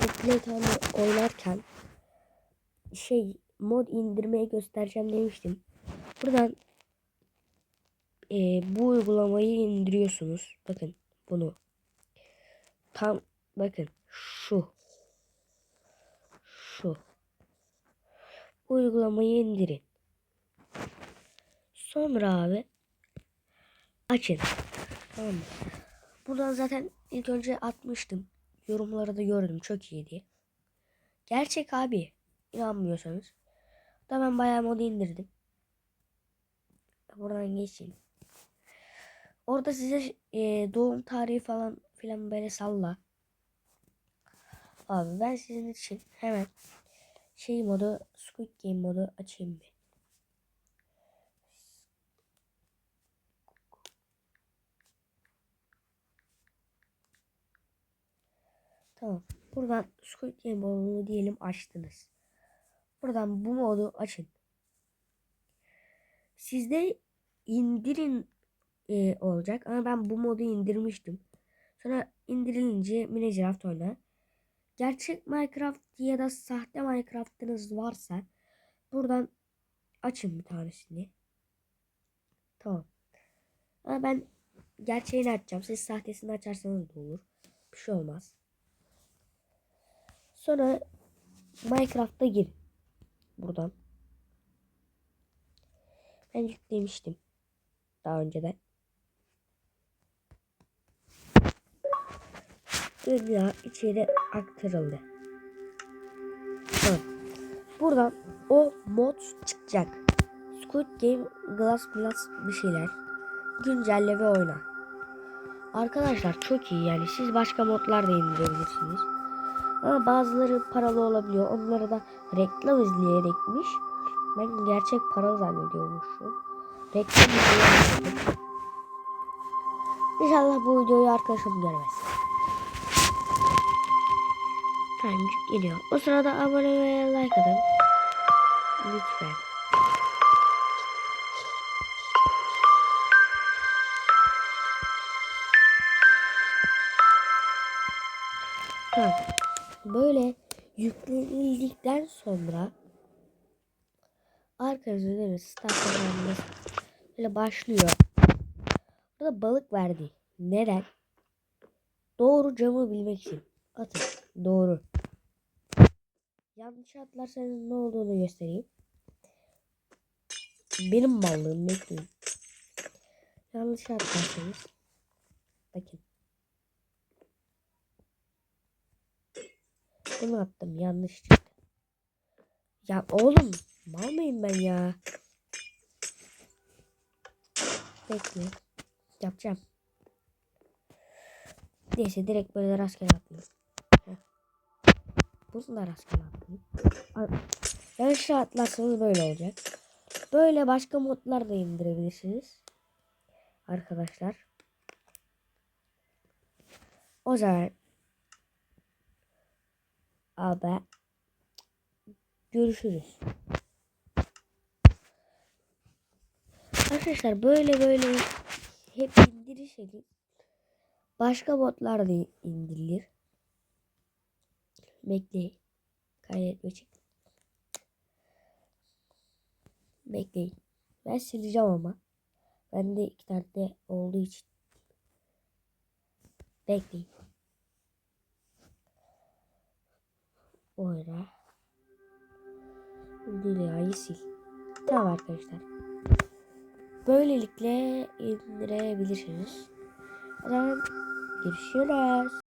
ben Playtime'ı oynarken şey mod indirmeye göstereceğim demiştim. Buradan e, bu uygulamayı indiriyorsunuz. Bakın bunu. Tam bakın şu. Şu. Bu uygulamayı indirin. Sonra abi açın. Tamam? Buradan zaten ilk önce atmıştım. Yorumları da gördüm. Çok iyi diye. Gerçek abi. İnanmıyorsanız. Da ben bayağı modu indirdim. Buradan geçeyim. Orada size e, doğum tarihi falan filan böyle salla. Abi ben sizin için hemen şey modu Squid Game modu açayım bir. Tamam. Buradan Squid Game modunu diyelim açtınız. Buradan bu modu açın. Sizde indirin e, olacak ama ben bu modu indirmiştim. Sonra indirilince Minecraft oyna. Gerçek Minecraft ya da sahte Minecraft'ınız varsa buradan açın bir tanesini. Tamam. Ama ben gerçeğini açacağım. Siz sahtesini açarsanız da olur. Bir şey olmaz. Sonra Minecraft'a gir. Buradan. Ben yüklemiştim. Daha önceden. Dünya içeri aktarıldı. Buradan o mod çıkacak. Squid Game Glass Glass bir şeyler. Güncelle ve oyna. Arkadaşlar çok iyi yani siz başka modlar da indirebilirsiniz. Ama bazıları paralı olabiliyor. Onları da reklam izleyerekmiş. Ben gerçek para zannediyormuşum. Reklam izleyerekmiş. İnşallah bu videoyu arkadaşım görmez. Timecik geliyor. O sırada abone ve like atın. Lütfen. Tamam. Böyle yüklenildikten sonra arkanızda değil mi? Start kazanması böyle başlıyor. Burada balık verdi. Neden? Doğru camı bilmek için. Atın. Doğru. Yanlış atlarsanız ne olduğunu göstereyim. Benim mallığım bekleyin. Yanlış atlarsanız bakın. Bunu attım yanlış çıktı. Ya oğlum mal mıyım ben ya? Bekle. Yapacağım. Neyse direkt böyle rastgele. Heh. Bunu da rastgele attım. Yanlış atlarsanız böyle olacak. Böyle başka modlar da indirebilirsiniz. Arkadaşlar. O zaman Abi. Görüşürüz. Arkadaşlar böyle böyle hep indirirseniz başka botlar da indirilir. Bekleyin. Kaydetme çık. Bekleyin. Ben sileceğim ama. Bende iki tane de olduğu için. Bekleyin. Oyna. Dünyayı sil. Tamam arkadaşlar. Böylelikle indirebilirsiniz. O zaman görüşürüz.